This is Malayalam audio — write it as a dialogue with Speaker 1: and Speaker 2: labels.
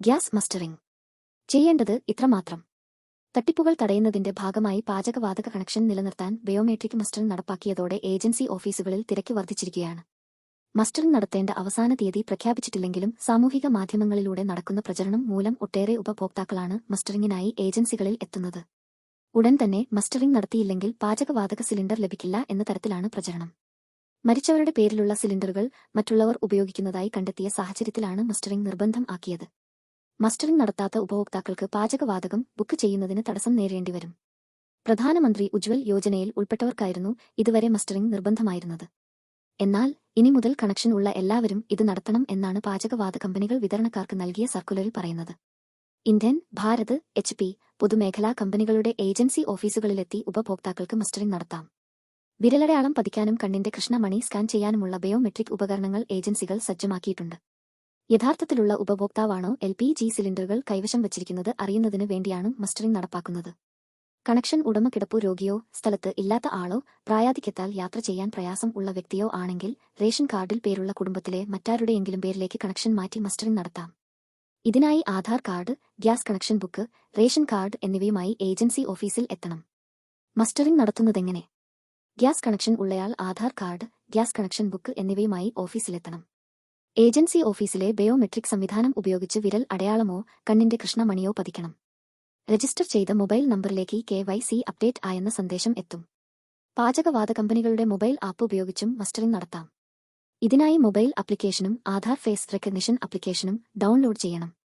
Speaker 1: Gas mustering. ചെയ്യേണ്ടത് ഇത്രമാത്രം. തട്ടിപ്പുകൾ തടയുന്നതിന്റെ ഭാഗമായി പാചകവാതക കണക്ഷൻ നിലനിർത്താൻ ബയോമെട്രിക് മസ്റ്ററിംഗ് നടപ്പാക്കിയതോടെ ഏജൻസി ഓഫീസുകളിൽ തിരക്ക് വർദ്ധിച്ചിരിക്കുകയാണ്. മസ്റ്ററിംഗ് നടത്തേണ്ട അവസാന തീയതി പ്രഖ്യാപിച്ചിട്ടില്ലെങ്കിലും സാമൂഹിക മാധ്യമങ്ങളിലൂടെ നടക്കുന്ന പ്രചരണം മൂലം ഒട്ടേറെ ഉപഭോക്താക്കളാണ് മസ്റ്ററിംഗിനായി ഏജൻസികളിൽ എത്തുന്നത്. ഉടൻ തന്നെ മസ്റ്ററിംഗ് നടത്തിയില്ലെങ്കിൽ പാചകവാതക സിലിണ്ടർ ലഭിക്കില്ല എന്ന തരത്തിലാണ് പ്രചരണം. മരിച്ചവരുടെ പേരിലുള്ള സിലിണ്ടറുകൾ മറ്റുള്ളവർ ഉപയോഗിക്കുന്നതായി കണ്ടെത്തിയ സാഹചര്യത്തിലാണ് മസ്റ്ററിംഗ് നിർബന്ധം ആക്കിയത്. മസ്റ്ററിംഗ് നടത്താത്ത ഉപഭോക്താക്കൾക്ക് പാചകവാതകം ബുക്ക് ചെയ്യുന്നതിന് തടസ്സം നേരിടേണ്ടിവരും. പ്രധാനമന്ത്രി ഉജ്വൽ യോജനയിൽ ഉൾപ്പെട്ടവർക്കായിരുന്നു ഇതുവരെ മസ്റ്ററിംഗ് നിർബന്ധമായിരുന്നത്. എന്നാൽ ഇനി മുതൽ കണക്ഷൻ ഉള്ള എല്ലാവരും ഇത് നടത്തണം എന്നാണ് പാചകവാത കമ്പനികൾ വിതരണക്കാർക്ക് നൽകിയ സർക്കുലറിൽ പറയുന്നത്. ഇന്ത്യൻ ഭാരത് എച്ച് പി പൊതുമേഖലാ കമ്പനികളുടെ ഏജൻസി ഓഫീസുകളിലെത്തി ഉപഭോക്താക്കൾക്ക് മസ്റ്ററിംഗ് നടത്താം. വിരലടയാളം പതിക്കാനും കണ്ണിന്റെ കൃഷ്ണമണി സ്കാൻ ചെയ്യാനുമുള്ള ബയോമെട്രിക് ഉപകരണങ്ങൾ ഏജൻസികൾ സജ്ജമാക്കിയിട്ടുണ്ട്. യഥാർത്ഥത്തിലുള്ള ഉപഭോക്താവാണോ എൽ പി ജി സിലിണ്ടറുകൾ കൈവശം വച്ചിരിക്കുന്നത് അറിയുന്നതിന് വേണ്ടിയാണ് മസ്റ്ററിംഗ് നടപ്പാക്കുന്നത്. കണക്ഷൻ ഉടമ കിടപ്പു രോഗിയോ സ്ഥലത്ത് ഇല്ലാത്ത ആളോ പ്രായാധിക്യത്താൽ യാത്ര ചെയ്യാൻ പ്രയാസം ഉള്ള വ്യക്തിയോ ആണെങ്കിൽ റേഷൻ കാർഡിൽ പേരുള്ള കുടുംബത്തിലെ മറ്റാരുടെയെങ്കിലും പേരിലേക്ക് കണക്ഷൻ മാറ്റി മസ്റ്ററിംഗ് നടത്താം. ഇതിനായി Aadhaar card gas connection book ration card എന്നിവയുമായി ഏജൻസി ഓഫീസിൽ എത്തണം. മസ്റ്ററിംഗ് നടത്തുന്നതെങ്ങനെ? Gas connection ഉള്ളയാൾ Aadhaar card gas connection book എന്നിവയുമായി ഓഫീസിലെത്തണം. ഏജൻസി ഓഫീസിലെ ബയോമെട്രിക് സംവിധാനം ഉപയോഗിച്ച് വിരൽ അടയാളമോ കണ്ണിന്റെ കൃഷ്ണമണിയോ പതിക്കണം. രജിസ്റ്റർ ചെയ്ത മൊബൈൽ നമ്പറിലേക്ക് കെ വൈ സി അപ്ഡേറ്റ് ആയെന്ന സന്ദേശം എത്തും. പാചകവാത കമ്പനികളുടെ മൊബൈൽ ആപ്പ് ഉപയോഗിച്ചും മസ്റ്ററിംഗ് നടത്താം. ഇതിനായി മൊബൈൽ ആപ്ലിക്കേഷനും ആധാർ ഫേസ് റെക്കഗ്നിഷൻ ആപ്ലിക്കേഷനും ഡൗൺലോഡ് ചെയ്യണം.